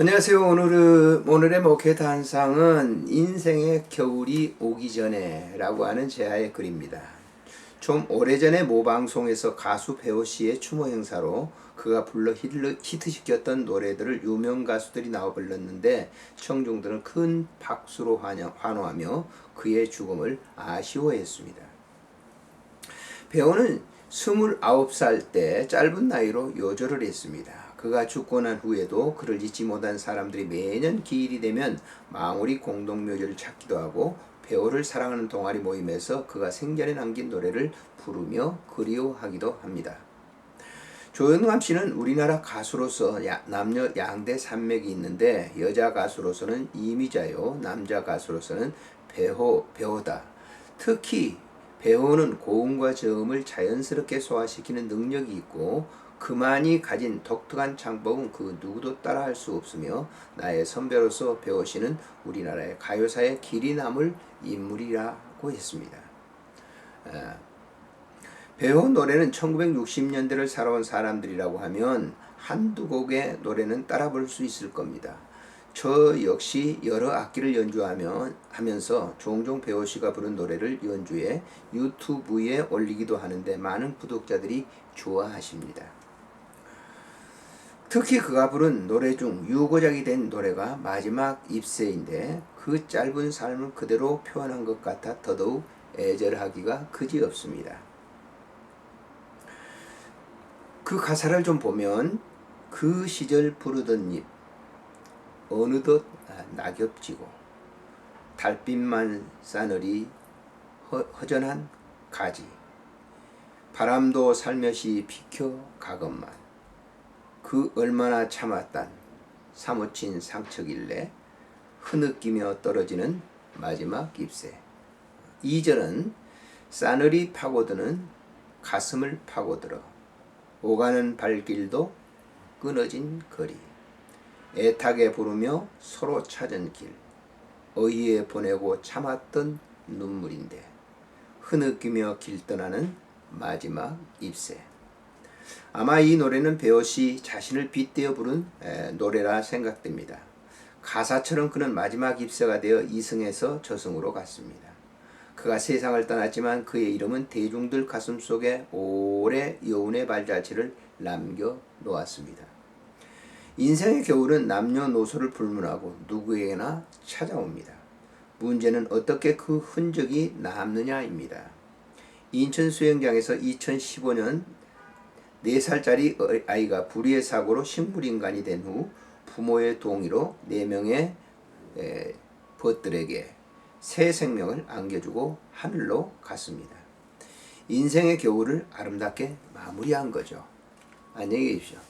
안녕하세요. 오늘은 오늘의 목회 단상은 인생의 겨울이 오기 전에 라고 하는 제아의 글입니다. 좀 오래전에 모 방송에서 가수 배우 씨의 추모 행사로 그가 불러 히트- 히트시켰던 노래들을 유명 가수들이 나와 불렀는데 청중들은 큰 박수로 환호하며 그의 죽음을 아쉬워했습니다. 배우는 29살 때 짧은 나이로 요절을 했습니다. 그가 죽고 난 후에도 그를 잊지 못한 사람들이 매년 기일이 되면 망우리 공동묘지를 찾기도 하고 배우를 사랑하는 동아리 모임에서 그가 생전에 남긴 노래를 부르며 그리워하기도 합니다. 조연감 씨는 우리나라 가수로서 야- 남녀 양대 산맥이 있는데 여자 가수로서는 이미자요, 남자 가수로서는 배호, 배우다. 특히 배우는 고음과 저음을 자연스럽게 소화시키는 능력이 있고 그만이 가진 독특한 창법은 그 누구도 따라할 수 없으며 나의 선배로서 배우 씨는 우리나라의 가요사의 길이 남을 인물이라고 했습니다. 아, 배우 노래는 1960년대를 살아온 사람들이라고 하면 한두 곡의 노래는 따라 부를 수 있을 겁니다. 저 역시 여러 악기를 연주하며 하면서 종종 배우 씨가 부른 노래를 연주해 유튜브에 올리기도 하는데 많은 구독자들이 좋아하십니다. 특히 그가 부른 노래 중 유고작이 된 노래가 마지막 입세인데 그 짧은 삶을 그대로 표현한 것 같아 더더욱 애절하기가 그지없습니다. 그 가사를 좀 보면 그 시절 부르던 잎 어느덧 아, 낙엽 지고 달빛만 싸늘이 허, 허전한 가지. 바람도 살며시 비켜 가건만 그 얼마나 참았단 사무친 상처길래 흐느끼며 떨어지는 마지막 잎새. 2절은 싸늘이 파고드는 가슴을 파고들어 오가는 발길도 끊어진 거리 애타게 부르며 서로 찾은 길 어이에 보내고 참았던 눈물인데 흐느끼며 길 떠나는 마지막 잎새 아마 이 노래는 배옷이 자신을 빗대어 부른 에, 노래라 생각됩니다. 가사처럼 그는 마지막 입세가 되어 이승에서 저승으로 갔습니다. 그가 세상을 떠났지만 그의 이름은 대중들 가슴 속에 오래 여운의 발자취를 남겨 놓았습니다. 인생의 겨울은 남녀노소를 불문하고 누구에게나 찾아옵니다. 문제는 어떻게 그 흔적이 남느냐입니다. 인천 수영장에서 2015년 4살짜리 아이가 불의의 사고로 식물인간이 된 후 부모의 동의로 4명의 벗들에게 새 생명을 안겨주고 하늘로 갔습니다. 인생의 겨울을 아름답게 마무리한 거죠. 안녕히 계십시오.